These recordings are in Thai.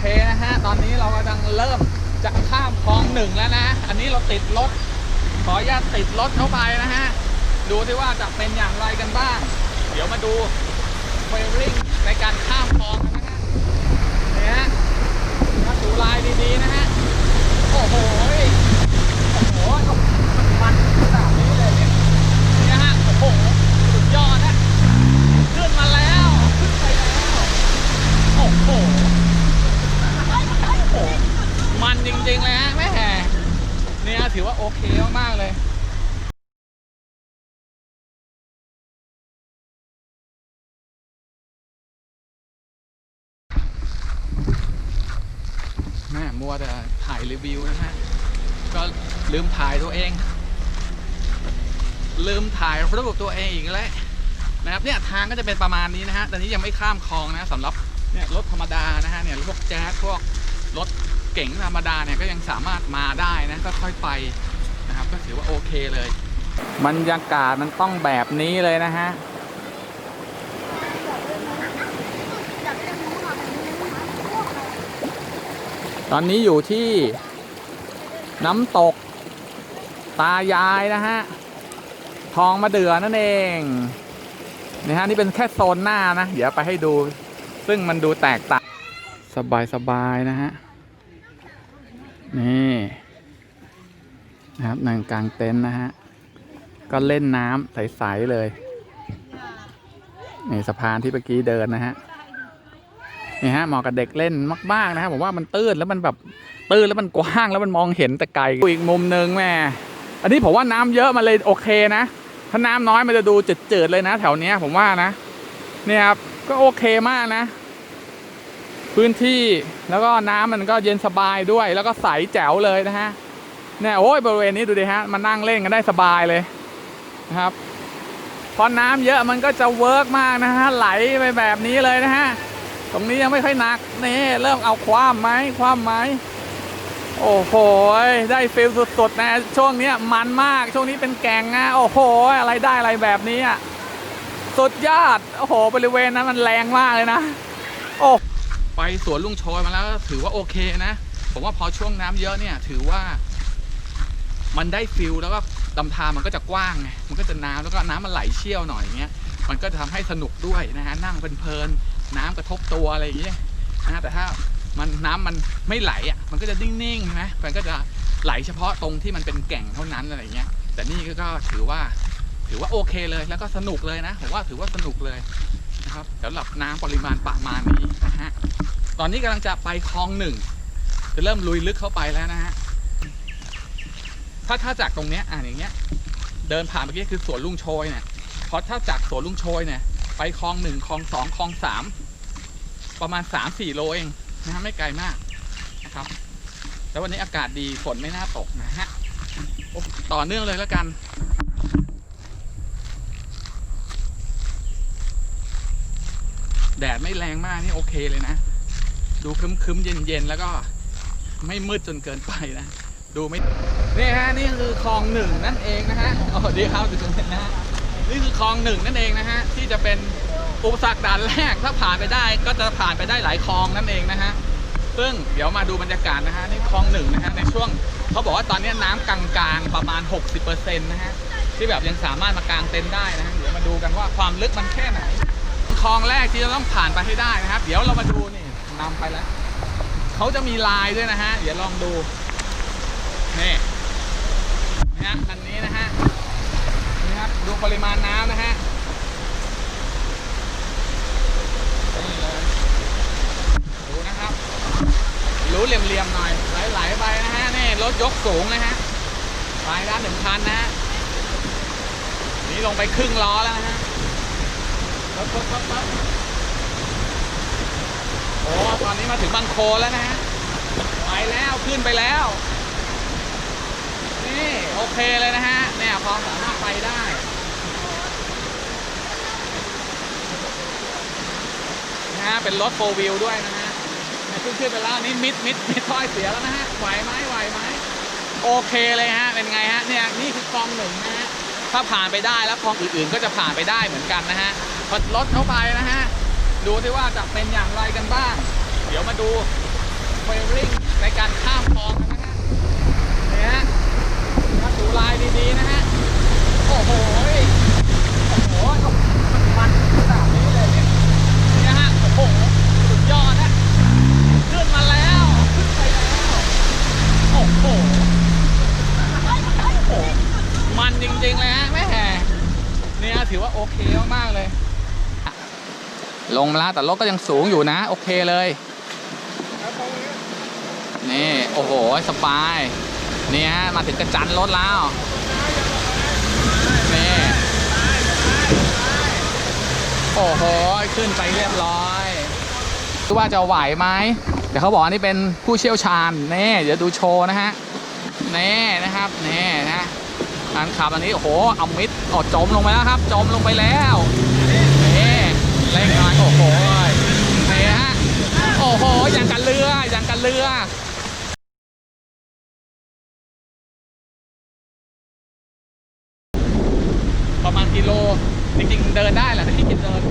เคนะฮะ ตอนนี้เรากำลังเริ่มจะข้ามคลองหนึ่งแล้วนะ อันนี้เราติดรถ ขออนุญาตติดรถเข้าไปนะฮะ ดูที่ว่าจะเป็นอย่างไรกันบ้าง เดี๋ยวมาดูเฟลลิ่งในการข้ามคลองกันนะฮะนี่ฮะถ้าดูลายดีๆนะฮะ โอ้โห โอ้โห มันมันขนาดนี้เลยเนี่ยเนี่ยฮะ โอ้โห สุดยอดนะขึ้นมาแล้ว ขึ้นไปแล้ว โอ้โห โหมันจริงๆเลยฮะแม่เนี่ยถือว่าโอเคมากๆเลยแม่มัวแต่ถ่ายรีวิวนะฮะ ก็ลืมถ่ายตัวเอง ลืมถ่ายรูปตัวเองอีกแล้วนะครับเนี่ยทางก็จะเป็นประมาณนี้นะฮะแต่นี้ยังไม่ข้ามคลองนะสำหรับเนี่ยรถธรรมดานะฮะเนี่ยพวกแจ๊สพวก รถเก๋งธรรมดาเนี่ยก็ยังสามารถมาได้นะก็ค่อยไปนะครับ ก็ถือว่าโอเคเลยบรรยากาศมันต้องแบบนี้เลยนะฮะตอนนี้อยู่ที่น้ำตกตายายนะฮะทองมาเดือนั่นเองนี่ฮะนี่เป็นแค่โซนหน้านะ เดี๋ยวไปให้ดู ซึ่งมันดูแตกต่าง สบายสบายๆนะฮะ นี่นะครับนั่งกลางเต็นท์นะฮะ ก็เล่นน้ำใส ๆ เลย นี่สะพานที่เมื่อกี้เดินนะฮะ นี่ฮะเหมาะกับเด็กเล่นมาก ๆ นะครับผมว่ามันตื้นแล้วมันแบบตื้นแล้วมันกว้างแล้วมันมองเห็นแต่ไกลอีกมุมหนึงแม่ อันนี้ผมว่าน้ำเยอะมันเลยโอเคนะ ถ้าน้ำน้อยมันจะดูจืดๆเลยนะ แถวเนี้ยผมว่านะเนี่ยครับก็โอเคมากนะ พื้นที่แล้วก็น้ำมันก็เย็นสบายด้วย แล้วก็ใสแจ๋วเลยนะฮะเนี่ยโอ้ยบริเวณนี้ดูดิฮะมานั่งเล่นกันได้สบายเลยนะครับพอน้ำเยอะมันก็จะเวิร์กมากนะฮะไหลไปแบบนี้เลยนะฮะตรงนี้ยังไม่ค่อยหนักนี่เริ่มเอาความไหมความไหมโอ้โหได้ฟิลสุดๆนะช่วงนี้มันมากช่วงนี้เป็นแกงนะโอ้โห อะไรได้อะไรแบบนี้อะสุดยอดโอ้โหบริเวณนั้นมันแรงมากเลยนะโอ้ ไปสวนลุงโชยมาแล้วถือว่าโอเคนะ ผมว่าพอช่วงน้ำเยอะเนี่ย ถือว่า มันได้ฟิลแล้วก็ลำธารมันก็จะกว้างไงมันก็จะน้ำแล้วก็น้ำมันไหลเชี่ยวหน่อยอย่างเงี้ยมันก็จะทำให้สนุกด้วยนะฮะนั่งเพลินๆน้ำกระทบตัวอะไรอย่างเงี้ยนะแต่ถ้ามันน้ำมันไม่ไหลอะมันก็จะนิ่งๆนะมันก็จะไหลเฉพาะตรงที่มันเป็นแก่งเท่านั้นอะไรอย่างเงี้ย แต่นี่ก็ถือว่าถือว่าโอเคเลยแล้วก็สนุกเลยนะผมว่าถือว่าสนุกเลยนะครับสำหรับน้ำปริมาณประมาณนี้นะฮะ ตอนนี้กำลังจะไปคลองหนึ่งจะเริ่มลุยลึกเข้าไปแล้วนะฮะถ้าถ้าจากตรงเนี้ยอ่าอย่างเงี้ย เดินผ่านเมื่อกี้คือสวนลุงโชยเนี่ยเพราะถ้าจากสวนลุงโชยเนี่ย ไปคลองหนึ่งคลองสองคลองสามประมาณสามสี่โลเองนะฮะไม่ไกลมากนะครับ แล้ววันนี้อากาศดีฝนไม่น่าตกนะฮะต่อเนื่องเลยแล้วกันแดดไม่แรงมากนี่โอเคเลยนะ ดูครึ้มๆเย็นๆ แล้วก็ไม่มืดจนเกินไปนะ ดูไม่ นี่ฮะนี่คือคลองหนึ่งนั่นเองนะฮะโอ้ดีครับดูตรงนี้นะฮะนี่คือคลองหนึ่งนั่นเองนะฮะที่จะเป็นอุปสรรคด่านแรกถ้าผ่านไปได้ก็จะผ่านไปได้หลายคลองนั่นเองนะฮะซึ่งเดี๋ยวมาดูบรรยากาศนะฮะนี่คลองหนึ่งนะฮะในช่วงเขาบอกว่าตอนนี้น้ำกลางๆประมาณ 60%นะฮะที่แบบยังสามารถมากางเต็นท์ได้นะฮะเดี๋ยวมาดูกันว่าความลึกมันแค่ไหนคลองแรกที่จะต้องผ่านไปให้ได้นะครับ เดี๋ยวเรามาดูเนี่ย นำไปแล้วเขาจะมีลายด้วยนะฮะ เดี๋ยวลองดูนี่นะฮะอันนี้นะฮะนี่ครับดูปริมาณน้ำนะฮะนี่เลยดูนะครับรู้เหลี่ยมๆหน่อยไหลๆไปนะฮะนี่รถยกสูงนะฮะไปด้านหนึ่งพันนะฮะนี่ลงไปครึ่งล้อแล้วนะฮะปั๊บปั๊บปั๊บปั๊บ โอ้ตอนนี้มาถึงบางโคแล้วนะฮะไปแล้วขึ้นไปแล้ว นี่โอเคเลยนะฮะเนี่ยพอสามารถไปได้นะฮะเป็นรถโฟวิลด้วยนะฮะขึ้นขึ้นไปแล้วนี่มิดมิดมิดถ้อยเสียแล้วนะฮะไหวไหมไหวไหมโอเคเลยฮะเป็นไงฮะเนี่ยนี่คือคลองหนึ่งนะฮะถ้าผ่านไปได้แล้วคลองอื่นๆ ก็จะผ่านไปได้เหมือนกันนะฮะพอรถเข้าไปนะฮะ ดูที่ว่าจะเป็นอย่างไรกันบ้าง เดี๋ยวมาดูไปริ่งในการข้ามคลองกันนะฮะเนี่ยฮะถ้าดูลายดีๆนะฮะ โอ้โห โอ้โห มันมันขนาดนี้เลยเนี่ยเนี่ยฮะ โอ้โห สุดยอดนะขึ้นมาแล้วขึ้นไปแล้ว โอ้โห โอ้โห มันจริงๆเลยฮะแม่เนี่ยถือว่าโอเคมากๆเลย ลงแล้วแต่รถก็ยังสูงอยู่นะ โอเคเลย นี่ โอ้โห สบาย นี่ฮะ มาถึงกระจันรถแล้ว นี่ โอ้โห ขึ้นไปเรียบร้อยดูว่าจะไหวไหมเดี๋ยวเขาบอกนี่เป็นผู้เชี่ยวชาญ นี่ เดี๋ยวดูโชว์นะฮะ นี่นะครับ นี่นะการขับอันนี้ โอ้โห เอามิดออจมลงไปแล้วครับ จมลงไปแล้ว นี่เร่งหน่อย โอ้โหอย่างกันเรืออย่างกันเรือประมาณกิโลจริงๆเดินได้แหละแต่ที่กินเดิน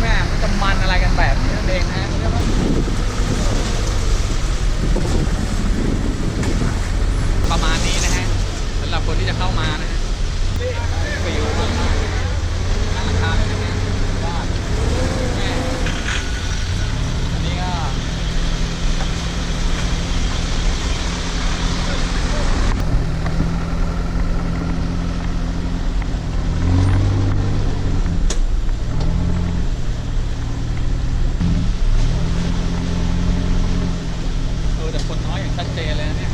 แม่มันจะมันอะไรกันแบบนี้นั่นเองนะเรียกว่าประมาณนี้นะฮะสำหรับคนที่ จะเข้ามานะฮะฟิวมากๆนั่งราคาเลยนะฮะยอดแม่อันนี้ก็ เออแต่คนน้อยอย่างชัดเจนเลยนะเนี่ย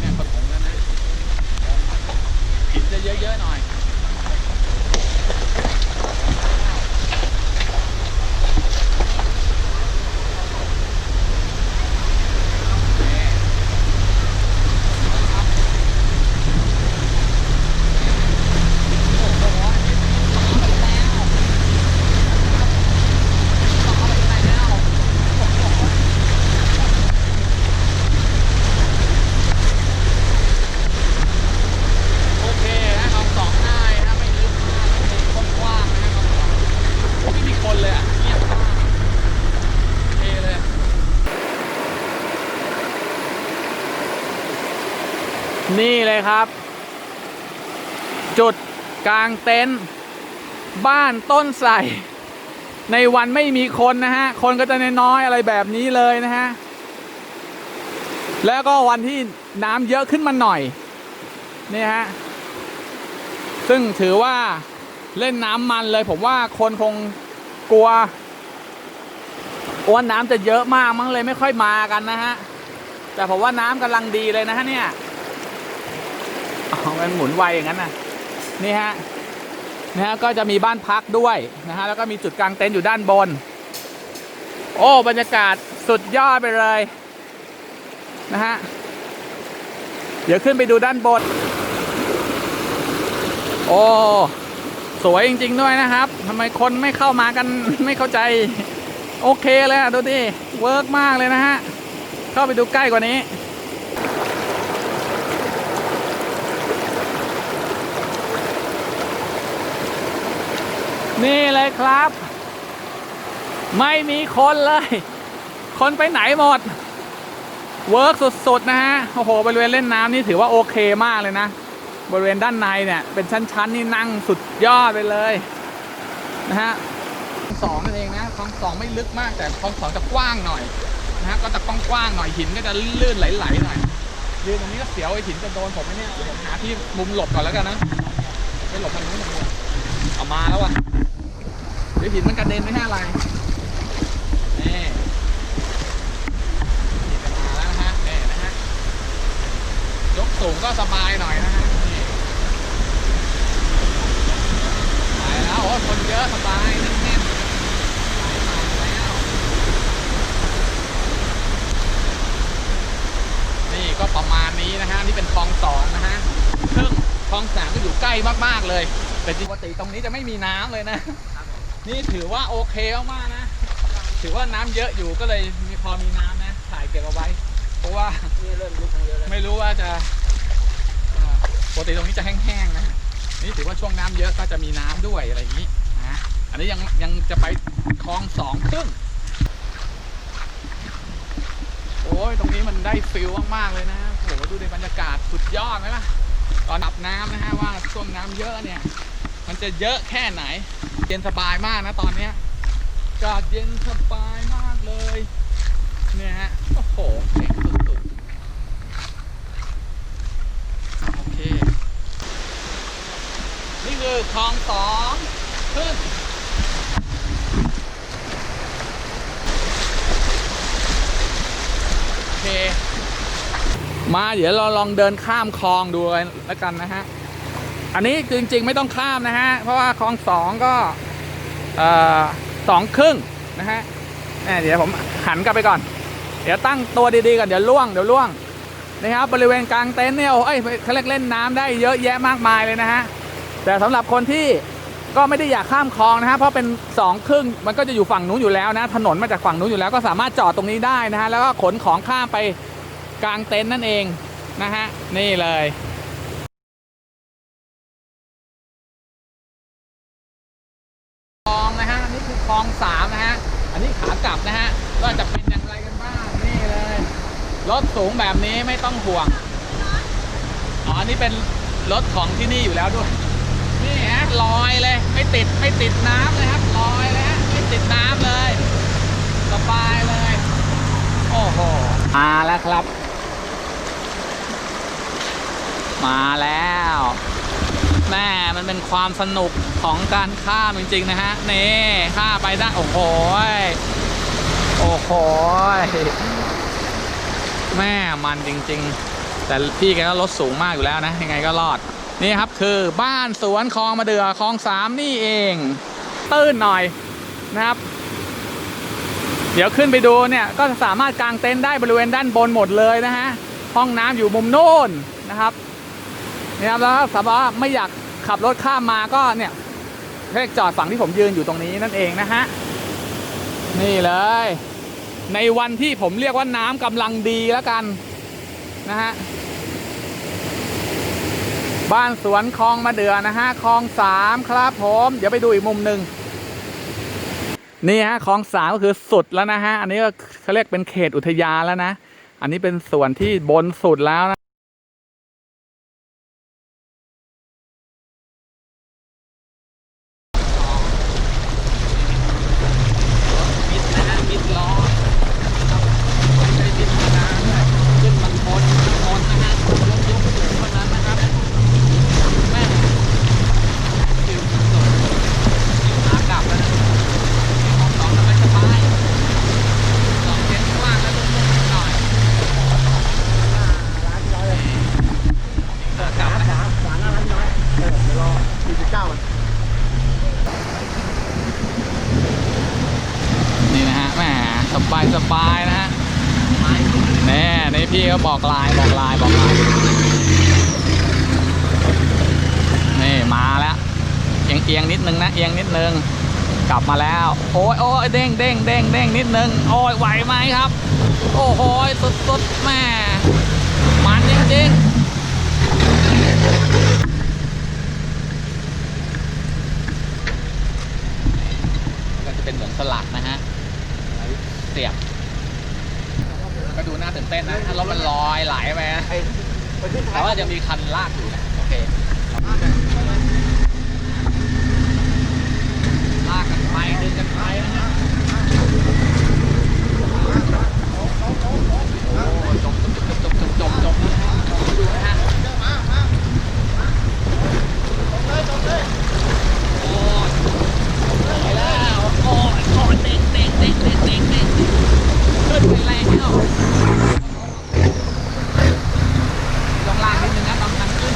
เนี่ยปฐมแล้วนะหินจะเยอะๆหน่อยโอ้โหอันนี้ต่อไปแล้วต่อไปแล้วโอ้โห โอเคนะคลองสองง่ายนะไม่ลึกมากไม่กว้างๆนะคลองสองโอ้ไม่มีคนเลยอะเงียบมากโอเคเลย นี่เลยครับ จุดกลางเต็นท์บ้านต้นใส่ในวันไม่มีคนนะฮะ คนก็จะน้อยๆอะไรแบบนี้เลยนะฮะ แล้วก็วันที่น้ำเยอะขึ้นมาหน่อย นี่ฮะ ซึ่งถือว่าเล่นน้ำมันเลย ผมว่าคนคงกลัวกลัวน้ำจะเยอะมากมั้งเลยไม่ค่อยมากันนะฮะ แต่ผมว่าน้ำกำลังดีเลยนะฮะเนี่ยอ๋อมันหมุนไวอย่างนั้นนะ นี่ฮะนะฮะก็จะมีบ้านพักด้วยนะฮะแล้วก็มีจุดกลางเต็นท์อยู่ด้านบน โอ้บรรยากาศสุดยอดไปเลยนะฮะเดี๋ยวขึ้นไปดูด้านบน โอ้สวยจริง ๆ ด้วยนะครับทำไมคนไม่เข้ามากันไม่เข้าใจ โอเคเลยอะ ดูดิ เวิร์กมากเลยนะฮะ เข้าไปดูใกล้กว่านี้ นี่เลยครับ ไม่มีคนเลย คนไปไหนหมด เวิร์กสุดๆ นะฮะ โอ้โห บริเวณเล่นน้ำนี่ถือว่าโอเคมากเลยนะ บริเวณด้านในเนี่ย เป็นชั้นๆ นี่นั่งสุดยอดไปเลย นะฮะคลองสองนั่นเองนะคลองสองไม่ลึกมากแต่คลองสองจะกว้างหน่อยนะฮะ ก็จะกว้างๆหน่อยหินก็จะลื่นไหลๆหน่อยยืนตรงนี้ก็เสียวไอ้หินจะโดนผมไหมเนี่ยเดี๋ยวผมหาที่มุมหลบก่อนแล้วกันนะไม่หลบมันนู้นมันนู้นเอามาแล้วอะ ดี๋ยวหินมันกระเด็นไม่ใช่อะไรนี่มาแล้วนะฮะนี่นะฮะยกสูงก็สบายหน่อยนะฮะไปแล้วโอ้คนเยอะสบายแน่นๆไปมาแล้วนี่ก็ประมาณนี้นะฮะนี่เป็นคลองสองนะฮะซึ่งคลองสามก็อยู่ใกล้มากๆเลยแต่ปกติตรงนี้จะไม่มีน้ำเลยนะ นี่ถือว่าโอเคมากๆนะ ถือว่าน้ำเยอะอยู่ก็เลยมีพอมีน้ำนะ ถ่ายเก็บเอาไว้ เพราะว่าไม่รู้ว่าจะเอ่อปกติตรงนี้จะแห้งๆนะ นี่ถือว่าว่าช่วงน้ำเยอะก็จะมีน้ำด้วยอะไรอย่างนี้นะอันนี้ยังยังจะไปคลองสองครึ่งโอ้ยตรงนี้มันได้ฟิลมากๆเลยนะโอ้โหดูในบรรยากาศสุดยอดไหมล่ะตอนดับน้ำนะฮะว่าช่วงน้ำเยอะเนี่ย มันจะเยอะแค่ไหนเย็นสบายมากนะตอนเนี้ยอากาศเย็นสบายมากเลย เนี่ยฮะ โอ้โหเจ๋งสุดๆ โอเค นี่คือคลองสองขึ้นโอเคมาเดี๋ยวเราลองเดินข้ามคลองดูแล้วกันนะฮะ อันนี้จริงๆไม่ต้องข้ามนะฮะ เพราะว่าคลองสองก็สองครึ่งนะฮะแหม่เดี๋ยวผมหันกลับไปก่อน เดี๋ยวตั้งตัวดีๆก่อนเดี๋ยวล่วงเดี๋ยวล่วงนะครับบริเวณกลางเต็นท์เนี่ยโอ้ยเขาเรียกเล่นน้ำได้เยอะแยะมากมายเลยนะฮะแต่สำหรับคนที่ก็ไม่ได้อยากข้ามคลองนะฮะเพราะเป็นสองครึ่งมันก็จะอยู่ฝั่งนู้นอยู่แล้วนะถนนมาจากฝั่งนู้นอยู่แล้วก็สามารถจอดตรงนี้ได้นะฮะแล้วก็ขนของข้ามไปกลางเต็นท์นั่นเองนะฮะนี่เลย คลองนะฮะนี่คือคลองสามนะฮะ อันนี้ขากลับนะฮะก็จะเป็นอย่างไรกันบ้างนี่เลย รถสูงแบบนี้ไม่ต้องห่วง อ๋อนนี้เป็นรถของที่นี่อยู่แล้วด้วย นี่ฮะลอยเลย ไม่ติดไม่ติดน้ำเลยครับลอยเลยฮะไม่ติดน้ำเลย สบายเลย โอ้โห มาแล้วครับ มาแล้ว แม่มันเป็นความสนุกของการข้ามจริง ๆ นะฮะ นี่ข้าไปได้ โอ้โห โอ้โห แม่มันจริง ๆ แต่พี่แกก็รถสูงมากอยู่แล้วนะยังไงก็รอด นี่ครับคือบ้านสวนคลองมาเดือคลองสามนี่เอง ตื้นหน่อยนะครับ เดี๋ยวขึ้นไปดูเนี่ยก็สามารถกางเต็นท์ได้บริเวณด้านบนหมดเลยนะฮะห้องน้ำอยู่มุมโน้นนะครับนี่ครับแล้วสำหรับว่าไม่อยากขับรถข้ามมาก็เนี่ยเลขจอดฝั่งที่ผมยืนอยู่ตรงนี้นั่นเองนะฮะนี่เลย ในวันที่ผมเรียกว่าน้ำกำลังดีแล้วกันนะฮะบ้านสวนคลองมาเดือนะฮะคลองสามครับผมเดี๋ยวไปดูอีกมุมหนึ่งนี่ฮะคลองสามก็คือสุดแล้วนะฮะอันนี้ก็เขาเรียกเป็นเขตอุทยานแล้วนะ อันนี้เป็นส่วนที่บนสุดแล้วนะ มิดนะฮะมิดล้อนะครับไม่ใช่มิดธรรมดาด้วยขึ้นมันบนมันบนนะฮะยกยกสูงเท่านั้นนะครับแม่ฟิวสุดๆขากลับแล้วนะห้องสองสบายสบายสองเต็นท์ข้างล่างแล้วลุ่มๆหน่อยขากลับนะฮะ หวานน่ารักน้อยเออเดี๋ยวรอ 49มันนี่นะฮะแหมสบายสบายนะฮะแน่ในพี่เขาบอกลายบอกลายบอกลายนี่มาแล้วเอียงเอียงนิดนึงนะเอียงนิดนึงกลับมาแล้ว โอ้ยโอ้ยเด้งเด้งเด้งเด้งนิดนึงโอ้ยไหวไหมครับ โอ้โหสุดสุดแม่มันจริงๆก็จะเป็นเหมือน สลักนะฮะเสียบ ก็ดูน่าตื่นเต้นนะ ถ้ารถมันลอยไหลไปนะแต่ว่าจะมีคันลากอยู่นะ โอเค ลากกันไปดึงกันไปนะฮะโอ้จบจบจบจบจบจบนะฮะดูนะฮะโอ้ย ไปแล้วโอ้ยโอ้ยเด้งเด้งเด้งเด้งเด้งเด้งขึ้นไปแล้วลงล่างนิดนึงนะตอนทางขึ้น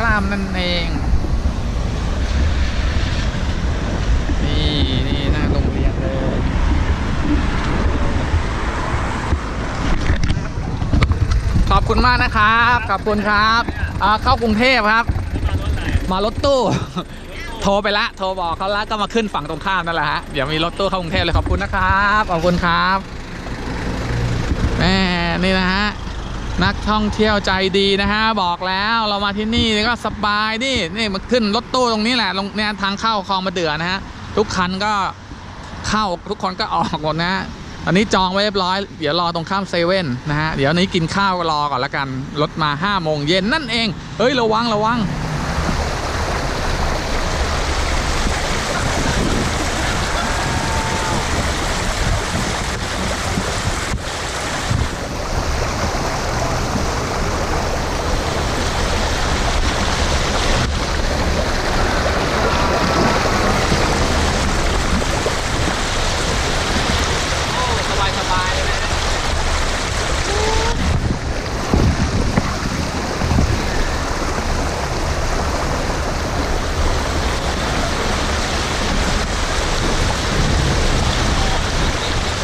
ข้าม นั่นเอง นี่นี่หน้าโรงเรียนเลยขอบคุณมากนะครับ ขอบคุณครับอ่าเข้ากรุงเทพครับ มารถตู้ โทรไปละ โทรบอกเขาล้วก็มาขึ้นฝั่งตรงข้ามนั่นแหละฮะ เดี๋ยวมีรถตู้เข้ากรุงเทพเลยขอบคุณนะครับ ขอบคุณครับแม่นี่นะฮะ นักท่องเที่ยวใจดีนะฮะบอกแล้วเรามาที่นี่ก็สบายนี่นี่มาขึ้นรถตู้ตรงนี้แหละลงเนี่ยทางเข้าคลองมาเดือนะฮะทุกคันก็เข้าทุกคนก็ออกหมดนะฮะตอนนี้จองไว้เรียบร้อยเดี๋ยวรอตรงข้ามเซเว่นนะฮะเดี๋ยวนี้กินข้าวรอก่อนละกันรถมา5โมงเย็นนั่นเองเฮ้ยระวังระวัง